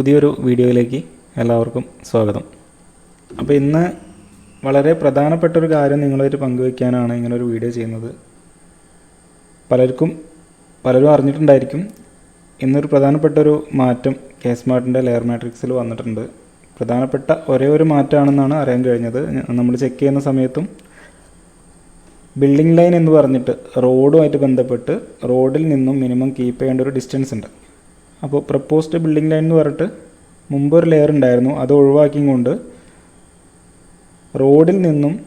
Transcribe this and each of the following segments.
പുതിയൊരു വീഡിയോയിലേക്ക് എല്ലാവർക്കും സ്വാഗതം. അപ്പോൾ ഇന്ന് വളരെ പ്രധാനപ്പെട്ട ഒരു കാര്യം നിങ്ങളായിട്ട് പങ്കുവയ്ക്കാനാണ് ഇങ്ങനൊരു വീഡിയോ ചെയ്യുന്നത്. പലർക്കും പലരും അറിഞ്ഞിട്ടുണ്ടായിരിക്കും ഇന്നൊരു പ്രധാനപ്പെട്ട ഒരു മാറ്റം കെ സ്മാർട്ടിന്റെ ലെയർ മാട്രിക്സിൽ വന്നിട്ടുണ്ട്. പ്രധാനപ്പെട്ട ഒരേ ഒരു മാറ്റമാണെന്നാണ് അറിയാൻ കഴിഞ്ഞത്. നമ്മൾ ചെക്ക് ചെയ്യുന്ന സമയത്തും ബിൽഡിംഗ് ലൈൻ എന്ന് പറഞ്ഞിട്ട് റോഡുമായിട്ട് ബന്ധപ്പെട്ട് റോഡിൽ നിന്നും മിനിമം കീപ്പ് ചെയ്യേണ്ട ഒരു ഡിസ്റ്റൻസ് ഉണ്ട്. അപ്പോൾ പ്രപ്പോസ്ഡ് ബിൽഡിംഗ് ലൈൻ എന്ന് പറഞ്ഞിട്ട് മുമ്പ് ഒരു ലെയർ ഉണ്ടായിരുന്നു. അത് ഒഴിവാക്കിയും കൊണ്ട് റോഡിൽ നിന്നും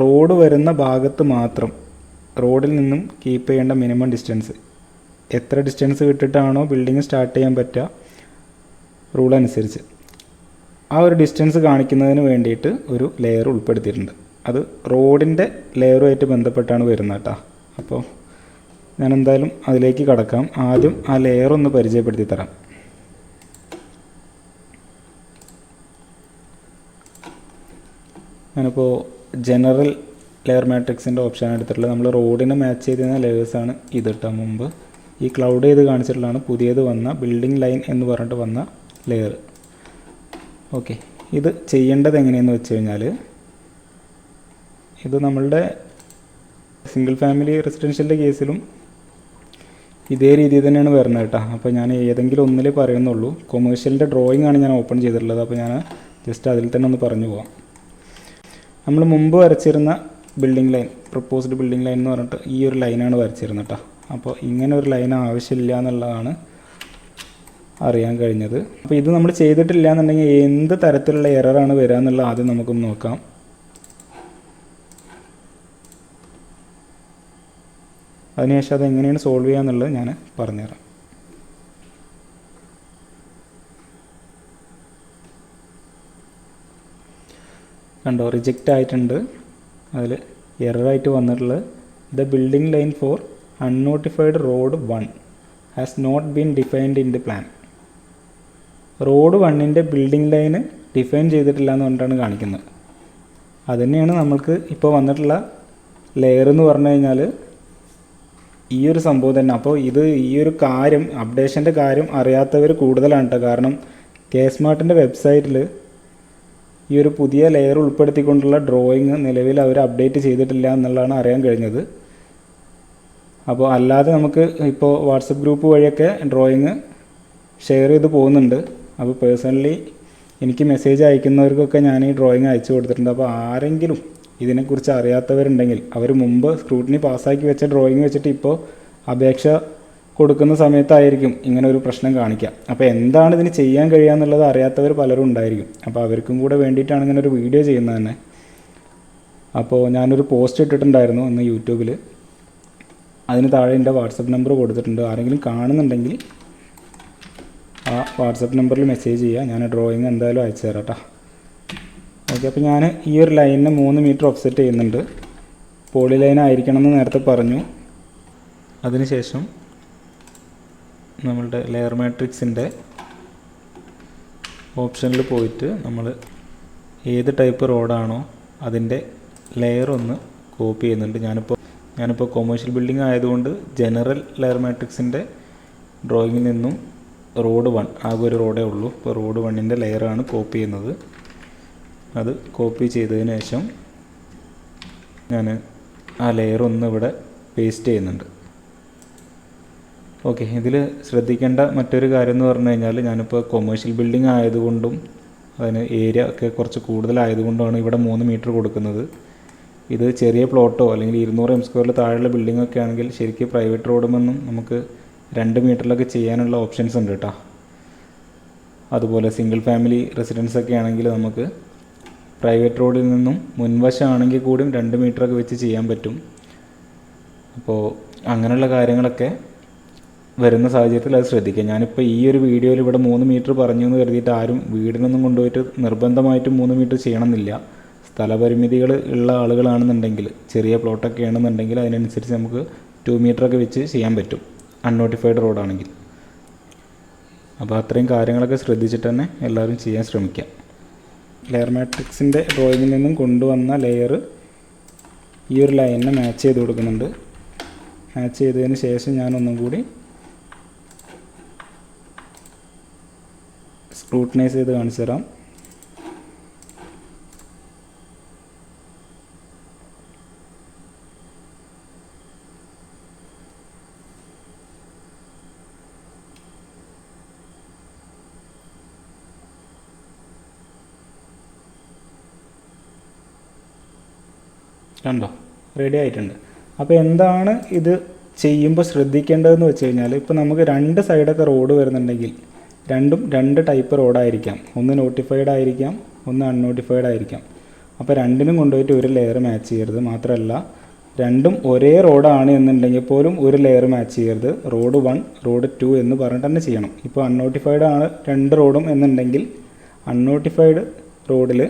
റോഡ് വരുന്ന ഭാഗത്ത് മാത്രം റോഡിൽ നിന്നും കീപ്പ് ചെയ്യേണ്ട മിനിമം ഡിസ്റ്റൻസ് എത്ര ഡിസ്റ്റൻസ് വിട്ടിട്ടാണോ ബിൽഡിംഗ് സ്റ്റാർട്ട് ചെയ്യാൻ പറ്റുക? റൂൾ അനുസരിച്ച്. ആ ഒരു ഡിസ്റ്റൻസ് കാണിക്കുന്നതിന് വേണ്ടിയിട്ട് ഒരു ലെയർ ഉൾപ്പെടുത്തിയിട്ടുണ്ട്. അത് റോഡിന്റെ ലെയറുമായിട്ട് ബന്ധപ്പെട്ടാണ് വരുന്നത് കേട്ടോ. അപ്പോൾ ഞാൻ എന്തായാലും അതിലേക്ക് കടക്കാം. ആദ്യം ആ ലെയർ ഒന്ന് പരിചയപ്പെടുത്തി തരാം. ഞാനിപ്പോൾ ജനറൽ ലെയർ മാട്രിക്സിന്റെ ഓപ്ഷൻ എടുത്തിട്ടുള്ളത്. നമ്മൾ റോഡിനെ മാച്ച് ചെയ്തിരുന്ന ലെയേഴ്സാണ് ഇത് കേട്ടോ മുമ്പ്. ഈ ക്ലൗഡ് ചെയ്ത് കാണിച്ചിട്ടുള്ളതാണ് പുതിയത് വന്ന ബിൽഡിംഗ് ലൈൻ എന്ന് പറഞ്ഞിട്ട് വന്ന ലെയർ ഓക്കെ ഇത് ചെയ്യേണ്ടത് എങ്ങനെയെന്ന് വെച്ച് കഴിഞ്ഞാൽ ഇത് നമ്മളുടെ സിംഗിൾ ഫാമിലി റെസിഡൻഷ്യലിന്റെ കേസിലും ഇതേ രീതിയിൽ തന്നെയാണ് വരുന്നത് കേട്ടോ. അപ്പോൾ ഞാൻ ഏതെങ്കിലും ഒന്നിലേ പറയുന്നുള്ളൂ. കൊമേഴ്ഷ്യലിന്റെ ഡ്രോയിങ് ആണ് ഞാൻ ഓപ്പൺ ചെയ്തിട്ടുള്ളത്. അപ്പോൾ ഞാൻ ജസ്റ്റ് അതിൽ തന്നെ ഒന്ന് പറഞ്ഞു പോവാം. നമ്മൾ മുമ്പ് വരച്ചിരുന്ന building line proposed building line എന്ന് പറഞ്ഞിട്ട് ഈ ഒരു ലൈനാണ് വരച്ചിരുന്നത് കേട്ടോ. അപ്പോൾ ഇങ്ങനെ ഒരു ലൈൻ ആവശ്യമില്ല എന്നുള്ളതാണ് അറിയാൻ കഴിഞ്ഞത്. അപ്പോൾ ഇത് നമ്മൾ ചെയ്തിട്ടില്ല എന്നുണ്ടെങ്കിൽ എന്ത് തരത്തിലുള്ള എററാണ് വരിക എന്നുള്ളത് ആദ്യം നമുക്കൊന്ന് നോക്കാം. അതിനുശേഷം അത് എങ്ങനെയാണ് സോൾവ് ചെയ്യുക എന്നുള്ളത് ഞാൻ പറഞ്ഞുതരാം. കണ്ടോ റിജക്റ്റ് ആയിട്ടുണ്ട്. അതിൽ എററായിട്ട് വന്നിട്ടുള്ളത് the building line for unnotified road one has not been defined in the plan road വണ്ണിന്റെ ബിൽഡിംഗ് ലൈന് ഡിഫൈൻ ചെയ്തിട്ടില്ല എന്ന് പറഞ്ഞിട്ടാണ് കാണിക്കുന്നത് അതുതന്നെയാണ് നമ്മൾക്ക് ഇപ്പോൾ വന്നിട്ടുള്ള ലെയർ എന്ന് പറഞ്ഞു കഴിഞ്ഞാൽ ഈ ഒരു സംഭവം തന്നെ. അപ്പോൾ ഇത് ഈ ഒരു കാര്യം അപ്ഡേഷന്റെ കാര്യം അറിയാത്തവർ കൂടുതലാണ് കേട്ടോ കാരണം കെ സ്മാർട്ടിന്റെ വെബ്സൈറ്റിൽ ഈ ഒരു പുതിയ ലെയർ ഉൾപ്പെടുത്തിക്കൊണ്ടുള്ള ഡ്രോയിങ് നിലവിൽ അവർ അപ്ഡേറ്റ് ചെയ്തിട്ടില്ല എന്നുള്ളതാണ് അറിയാൻ കഴിഞ്ഞത്. അപ്പോൾ അല്ലാതെ നമുക്ക് ഇപ്പോൾ വാട്സപ്പ് ഗ്രൂപ്പ് വഴിയൊക്കെ ഡ്രോയിങ് ഷെയർ ചെയ്ത് പോകുന്നുണ്ട്. അപ്പോൾ പേഴ്സണലി എനിക്ക് മെസ്സേജ് അയക്കുന്നവർക്കൊക്കെ ഞാൻ ഈ ഡ്രോയിങ് അയച്ചു കൊടുത്തിട്ടുണ്ട്. അപ്പോൾ ആരെങ്കിലും ഇതിനെക്കുറിച്ച് അറിയാത്തവരുണ്ടെങ്കിൽ അവർ മുമ്പ് സ്ക്രൂട്ടിനി പാസ്സാക്കി വെച്ച ഡ്രോയിങ് വെച്ചിട്ട് ഇപ്പോൾ അപേക്ഷ കൊടുക്കുന്ന സമയത്തായിരിക്കും ഇങ്ങനെ ഒരു പ്രശ്നം കാണിക്കുക അപ്പോൾ എന്താണ് ഇതിന് ചെയ്യാൻ കഴിയുക എന്നുള്ളത് അറിയാത്തവർ പലരും ഉണ്ടായിരിക്കും. അപ്പോൾ അവർക്കും കൂടെ വേണ്ടിയിട്ടാണ് ഇങ്ങനെ ഒരു വീഡിയോ ചെയ്യുന്നത് തന്നെ. അപ്പോൾ ഞാനൊരു പോസ്റ്റ് ഇട്ടിട്ടുണ്ടായിരുന്നു ഇന്ന് യൂട്യൂബിൽ. അതിന് താഴെ എന്റെ വാട്സപ്പ് നമ്പർ കൊടുത്തിട്ടുണ്ട്. ആരെങ്കിലും കാണുന്നുണ്ടെങ്കിൽ ആ വാട്സപ്പ് നമ്പറിൽ മെസ്സേജ് ചെയ്യുക. ഞാൻ ഡ്രോയിങ് എന്തായാലും അയച്ചു തരാം കേട്ടോ. ഓക്കെ അപ്പോൾ ഞാൻ ഈ ഒരു ലൈനിന് മൂന്ന് മീറ്റർ ഓഫ്സെറ്റ് ചെയ്യുന്നുണ്ട്. പോളി ലൈൻ ആയിരിക്കണം എന്ന് നേരത്തെ പറഞ്ഞു. അതിനുശേഷം നമ്മളുടെ ലെയർ മാട്രിക്സിന്റെ ഓപ്ഷനിൽ പോയിട്ട് നമ്മൾ ഏത് ടൈപ്പ് റോഡാണോ അതിന്റെ ലെയർ ഒന്ന് കോപ്പി ചെയ്യുന്നുണ്ട്. ഞാനിപ്പോൾ ഞാനിപ്പോൾ കൊമേഴ്ഷ്യൽ ബിൽഡിംഗ് ആയതുകൊണ്ട് ജനറൽ ലെയർ മാട്രിക്സിന്റെ ഡ്രോയിങ്ങിൽ നിന്നും റോഡ് വൺ ആകെ ഒരു റോഡേ ഉള്ളൂ. ഇപ്പോൾ റോഡ് വണ്ണിന്റെ ലെയറാണ് കോപ്പി ചെയ്യുന്നത്. അത് കോപ്പി ചെയ്തതിന് ശേഷം ഞാൻ ആ ലെയർ ഒന്ന് ഇവിടെ പേസ്റ്റ് ചെയ്യുന്നുണ്ട്. ഓക്കെ ഇതിൽ ശ്രദ്ധിക്കേണ്ട മറ്റൊരു കാര്യം എന്ന് പറഞ്ഞു കഴിഞ്ഞാൽ ഞാനിപ്പോൾ കൊമേഴ്ഷ്യൽ ബിൽഡിംഗ് ആയതുകൊണ്ടും അതിന് ഏരിയ ഒക്കെ കുറച്ച് കൂടുതലായതുകൊണ്ടാണ് ഇവിടെ മൂന്ന് മീറ്റർ കൊടുക്കുന്നത്. ഇത് ചെറിയ പ്ലോട്ടോ അല്ലെങ്കിൽ ഇരുന്നൂറ് എം സ്ക്വയറിൽ താഴെയുള്ള ബിൽഡിംഗ് ഒക്കെ ആണെങ്കിൽ ശരിക്കും പ്രൈവറ്റ് റോഡുമെന്നും നമുക്ക് രണ്ട് മീറ്ററിലൊക്കെ ചെയ്യാനുള്ള ഓപ്ഷൻസ് ഉണ്ട് കേട്ടോ അതുപോലെ സിംഗിൾ ഫാമിലി റെസിഡൻസ് ഒക്കെ ആണെങ്കിൽ നമുക്ക് പ്രൈവറ്റ് റോഡിൽ നിന്നും മുൻവശമാണെങ്കിൽ കൂടിയും രണ്ട് മീറ്ററൊക്കെ വെച്ച് ചെയ്യാൻ പറ്റും. അപ്പോൾ അങ്ങനെയുള്ള കാര്യങ്ങളൊക്കെ വരുന്ന സാഹചര്യത്തിൽ അത് ശ്രദ്ധിക്കുക. ഞാനിപ്പോൾ ഈ ഒരു വീഡിയോയിൽ ഇവിടെ മൂന്ന് മീറ്റർ പറഞ്ഞു എന്ന് കരുതിയിട്ട് ആരും വീടിനൊന്നും കൊണ്ടുപോയിട്ട് നിർബന്ധമായിട്ടും മൂന്ന് മീറ്റർ ചെയ്യണമെന്നില്ല. സ്ഥലപരിമിതികൾ ഉള്ള ആളുകളാണെന്നുണ്ടെങ്കിൽ ചെറിയ പ്ലോട്ടൊക്കെ ആണെന്നുണ്ടെങ്കിൽ അതിനനുസരിച്ച് നമുക്ക് ടു മീറ്ററൊക്കെ വെച്ച് ചെയ്യാൻ പറ്റും. അൺനോട്ടിഫൈഡ് റോഡാണെങ്കിൽ അപ്പോൾ അത്രയും കാര്യങ്ങളൊക്കെ ശ്രദ്ധിച്ചിട്ട് തന്നെ എല്ലാവരും ചെയ്യാൻ ശ്രമിക്കുക. ലെയർ മാട്രിക്സിന്റെ ഡ്രോയിങ്ങിൽ നിന്നും കൊണ്ടുവന്ന ലെയർ ഈ ഒരു ലൈനിനെ മാച്ച് ചെയ്ത് കൊടുക്കുന്നുണ്ട്. മാച്ച് ചെയ്തതിന് ശേഷം ഞാനൊന്നും കൂടി സ്ക്രൂട്ടനൈസ് ചെയ്ത് കാണിച്ചു തരാം കണ്ടോ? റെഡി ആയിട്ടുണ്ട്. അപ്പോൾ എന്താണ് ഇത് ചെയ്യുമ്പോൾ ശ്രദ്ധിക്കേണ്ടതെന്ന് വെച്ച് കഴിഞ്ഞാൽ ഇപ്പോൾ നമുക്ക് രണ്ട് സൈഡൊക്കെ റോഡ് വരുന്നുണ്ടെങ്കിൽ രണ്ടും രണ്ട് ടൈപ്പ് റോഡായിരിക്കാം ഒന്ന് നോട്ടിഫൈഡ് ആയിരിക്കാം ഒന്ന് അൺനോട്ടിഫൈഡ് ആയിരിക്കാം. അപ്പോൾ രണ്ടിനും കൊണ്ടുപോയിട്ട് ഒരു ലെയർ മാച്ച് ചെയ്യരുത് മാത്രമല്ല രണ്ടും ഒരേ റോഡാണ് എന്നുണ്ടെങ്കിൽ പോലും ഒരു ലെയർ മാച്ച് ചെയ്യരുത്. റോഡ് വൺ റോഡ് ടു എന്ന് പറഞ്ഞിട്ട് തന്നെ ചെയ്യണം. ഇപ്പോൾ അൺനോട്ടിഫൈഡ് ആണ് രണ്ട് റോഡും എന്നുണ്ടെങ്കിൽ അൺനോട്ടിഫൈഡ് റോഡിൽ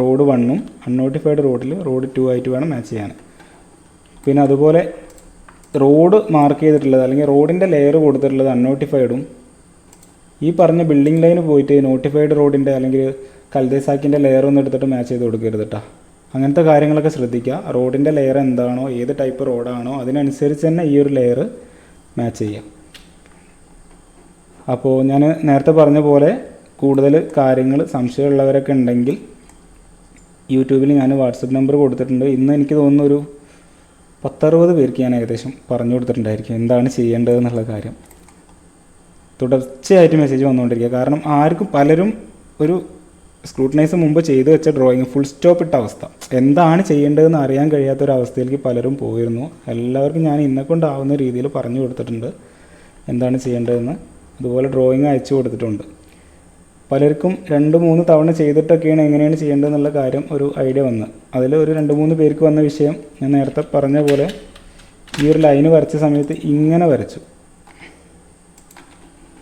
റോഡ് വണ്ണും അൺനോട്ടിഫൈഡ് റോഡിൽ റോഡ് ടു ആയിട്ട് വേണം മാച്ച് ചെയ്യാൻ. പിന്നെ അതുപോലെ റോഡ് മാർക്ക് ചെയ്തിട്ടുള്ളത് അല്ലെങ്കിൽ റോഡിന്റെ ലെയർ കൊടുത്തിട്ടുള്ളത് അൺനോട്ടിഫൈഡും ഈ പറഞ്ഞ ബിൽഡിംഗ് ലൈന് പോയിട്ട് നോട്ടിഫൈഡ് റോഡിന്റെ അല്ലെങ്കിൽ കൽദേസാക്കിന്റെ ലെയർ ഒന്നും എടുത്തിട്ട് മാച്ച് ചെയ്ത് കൊടുക്കരുത് കേട്ടോ അങ്ങനത്തെ കാര്യങ്ങളൊക്കെ ശ്രദ്ധിക്കുക. റോഡിന്റെ ലെയർ എന്താണോ ഏത് ടൈപ്പ് റോഡാണോ അതിനനുസരിച്ച് തന്നെ ഈ ഒരു ലെയർ മാച്ച് ചെയ്യാം അപ്പോൾ ഞാൻ നേരത്തെ പറഞ്ഞ പോലെ കൂടുതൽ കാര്യങ്ങൾ സംശയമുള്ളവരൊക്കെ ഉണ്ടെങ്കിൽ യൂട്യൂബിൽ ഞാൻ വാട്സപ്പ് നമ്പർ കൊടുത്തിട്ടുണ്ട്. ഇന്ന് എനിക്ക് തോന്നുന്നു ഒരു പത്തറുപത് പേർക്ക് ഞാൻ ഏകദേശം പറഞ്ഞു കൊടുത്തിട്ടുണ്ടായിരിക്കും എന്താണ് ചെയ്യേണ്ടതെന്നുള്ള കാര്യം. തുടർച്ചയായിട്ട് മെസ്സേജ് വന്നുകൊണ്ടിരിക്കുക. കാരണം ആർക്കും പലരും ഒരു സ്ക്രൂട്ടനൈസ് മുമ്പ് ചെയ്തു വെച്ച ഡ്രോയിങ് ഫുൾ സ്റ്റോപ്പ് ഇട്ട അവസ്ഥ. എന്താണ് ചെയ്യേണ്ടതെന്ന് അറിയാൻ കഴിയാത്ത ഒരു അവസ്ഥയിലേക്ക് പലരും പോയിരുന്നു. എല്ലാവർക്കും ഞാൻ ഇന്നെ കൊണ്ടാവുന്ന രീതിയിൽ പറഞ്ഞു കൊടുത്തിട്ടുണ്ട്. എന്താണ് ചെയ്യേണ്ടതെന്ന്. അതുപോലെ ഡ്രോയിങ് അയച്ചു കൊടുത്തിട്ടുണ്ട്. പലർക്കും രണ്ട് മൂന്ന് തവണ ചെയ്തിട്ടൊക്കെയാണ് എങ്ങനെയാണ് ചെയ്യേണ്ടതെന്നുള്ള കാര്യം ഒരു ഐഡിയ വന്ന്. അതിൽ ഒരു രണ്ട് മൂന്ന് പേർക്ക് വന്ന വിഷയം ഞാൻ നേരത്തെ പറഞ്ഞ പോലെ ഈ ഒരു ലൈന് വരച്ച സമയത്ത് ഇങ്ങനെ വരച്ചു.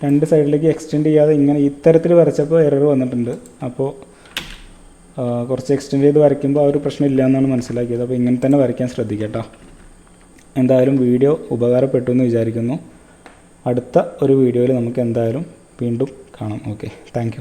രണ്ട് സൈഡിലേക്ക് എക്സ്റ്റെൻഡ് ചെയ്യാതെ ഇങ്ങനെ ഇത്തരത്തിൽ വരച്ചപ്പോൾ എറർ വന്നിട്ടുണ്ട്. അപ്പോൾ കുറച്ച് എക്സ്റ്റെൻഡ് ചെയ്ത് വരയ്ക്കുമ്പോൾ ആ ഒരു പ്രശ്നം ഇല്ല എന്നാണ് മനസ്സിലാക്കിയത്. അപ്പോൾ ഇങ്ങനെ തന്നെ വരയ്ക്കാൻ ശ്രദ്ധിക്കട്ടോ എന്തായാലും വീഡിയോ ഉപകാരപ്പെട്ടു എന്ന് വിചാരിക്കുന്നു. അടുത്ത ഒരു വീഡിയോയിൽ നമുക്ക് എന്തായാലും വീണ്ടും കാണാം. Okay thank